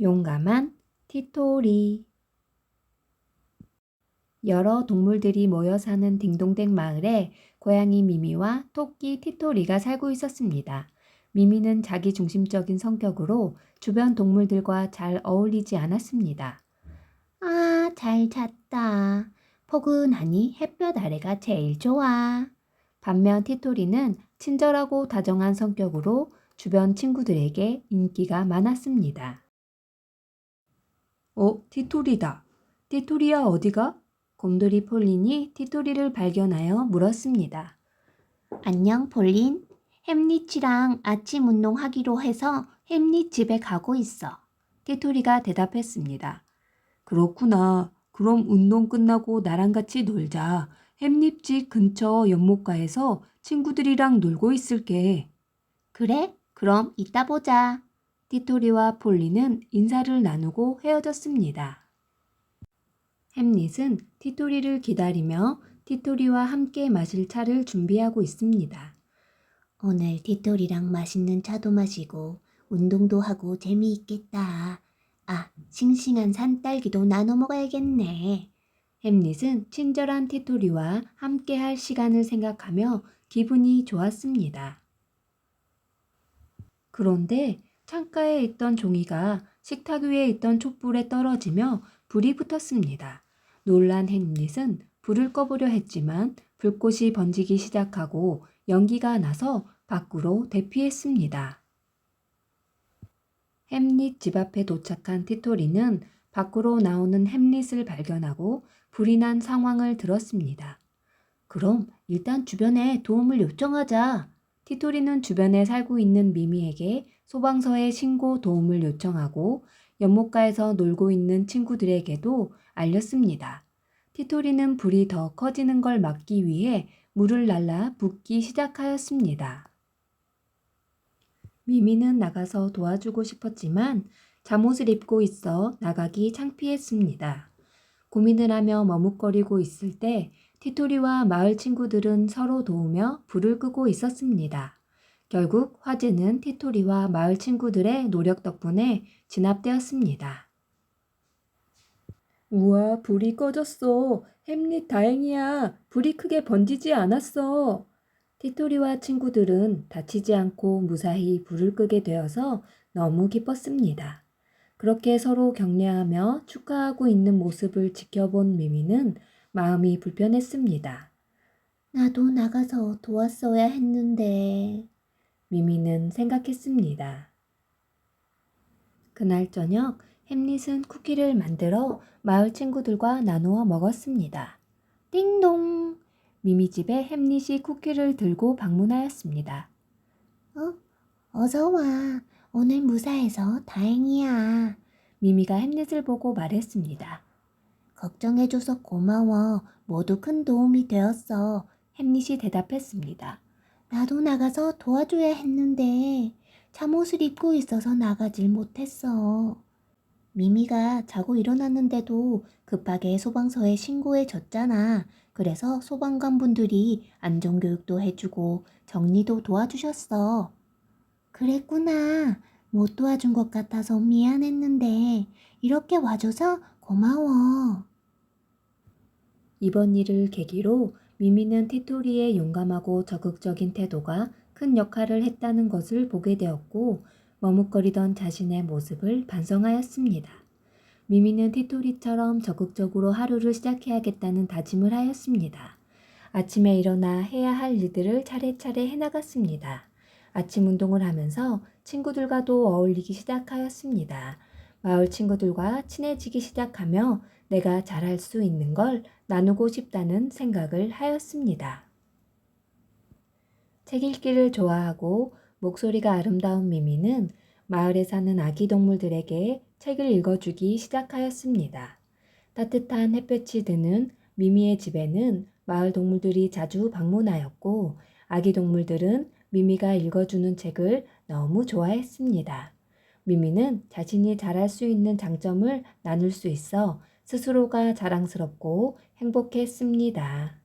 용감한 티토리 여러 동물들이 모여 사는 딩동댕 마을에 고양이 미미와 토끼 티토리가 살고 있었습니다. 미미는 자기 중심적인 성격으로 주변 동물들과 잘 어울리지 않았습니다. 아, 잘 잤다. 포근하니 햇볕 아래가 제일 좋아. 반면 티토리는 친절하고 다정한 성격으로 주변 친구들에게 인기가 많았습니다. 어, 티토리다. 티토리야 어디가? 곰돌이 폴린이 티토리를 발견하여 물었습니다. 안녕 폴린. 햄리치랑 아침 운동하기로 해서 햄리 집에 가고 있어. 티토리가 대답했습니다. 그렇구나. 그럼 운동 끝나고 나랑 같이 놀자. 햄립집 근처 연못가에서 친구들이랑 놀고 있을게. 그래? 그럼 이따 보자. 티토리와 폴리는 인사를 나누고 헤어졌습니다. 햄릿은 티토리를 기다리며 티토리와 함께 마실 차를 준비하고 있습니다. 오늘 티토리랑 맛있는 차도 마시고 운동도 하고 재미있겠다. 아, 싱싱한 산딸기도 나눠 먹어야겠네. 햄릿은 친절한 티토리와 함께 할 시간을 생각하며 기분이 좋았습니다. 그런데 창가에 있던 종이가 식탁 위에 있던 촛불에 떨어지며 불이 붙었습니다. 놀란 햄릿은 불을 꺼보려 했지만 불꽃이 번지기 시작하고 연기가 나서 밖으로 대피했습니다. 햄릿 집 앞에 도착한 티토리는 밖으로 나오는 햄릿을 발견하고 불이 난 상황을 들었습니다. 그럼 일단 주변에 도움을 요청하자. 티토리는 주변에 살고 있는 미미에게 소방서에 신고 도움을 요청하고 연못가에서 놀고 있는 친구들에게도 알렸습니다. 티토리는 불이 더 커지는 걸 막기 위해 물을 날라 붓기 시작하였습니다. 미미는 나가서 도와주고 싶었지만 잠옷을 입고 있어 나가기 창피했습니다. 고민을 하며 머뭇거리고 있을 때 티토리와 마을 친구들은 서로 도우며 불을 끄고 있었습니다. 결국 화재는 티토리와 마을 친구들의 노력 덕분에 진압되었습니다. 우와, 불이 꺼졌어. 햄릿 다행이야. 불이 크게 번지지 않았어. 티토리와 친구들은 다치지 않고 무사히 불을 끄게 되어서 너무 기뻤습니다. 그렇게 서로 격려하며 축하하고 있는 모습을 지켜본 미미는 마음이 불편했습니다. 나도 나가서 도왔어야 했는데. 미미는 생각했습니다. 그날 저녁 햄릿은 쿠키를 만들어 마을 친구들과 나누어 먹었습니다. 띵동! 미미 집에 햄릿이 쿠키를 들고 방문하였습니다. 어? 어서 와. 오늘 무사해서 다행이야. 미미가 햄릿을 보고 말했습니다. 걱정해줘서 고마워. 모두 큰 도움이 되었어. 햄릿이 대답했습니다. 나도 나가서 도와줘야 했는데 잠옷을 입고 있어서 나가질 못했어. 미미가 자고 일어났는데도 급하게 소방서에 신고해 줬잖아. 그래서 소방관 분들이 안전교육도 해주고 정리도 도와주셨어. 그랬구나. 못 도와준 것 같아서 미안했는데 이렇게 와줘서 고마워. 이번 일을 계기로 미미는 티토리의 용감하고 적극적인 태도가 큰 역할을 했다는 것을 보게 되었고 머뭇거리던 자신의 모습을 반성하였습니다. 미미는 티토리처럼 적극적으로 하루를 시작해야겠다는 다짐을 하였습니다. 아침에 일어나 해야 할 일들을 차례차례 해나갔습니다. 아침 운동을 하면서 친구들과도 어울리기 시작하였습니다. 마을 친구들과 친해지기 시작하며 내가 잘할 수 있는 걸 나누고 싶다는 생각을 하였습니다. 책 읽기를 좋아하고 목소리가 아름다운 미미는 마을에 사는 아기 동물들에게 책을 읽어주기 시작하였습니다. 따뜻한 햇볕이 드는 미미의 집에는 마을 동물들이 자주 방문하였고 아기 동물들은 미미가 읽어주는 책을 너무 좋아했습니다. 미미는 자신이 잘할 수 있는 장점을 나눌 수 있어 스스로가 자랑스럽고 행복했습니다.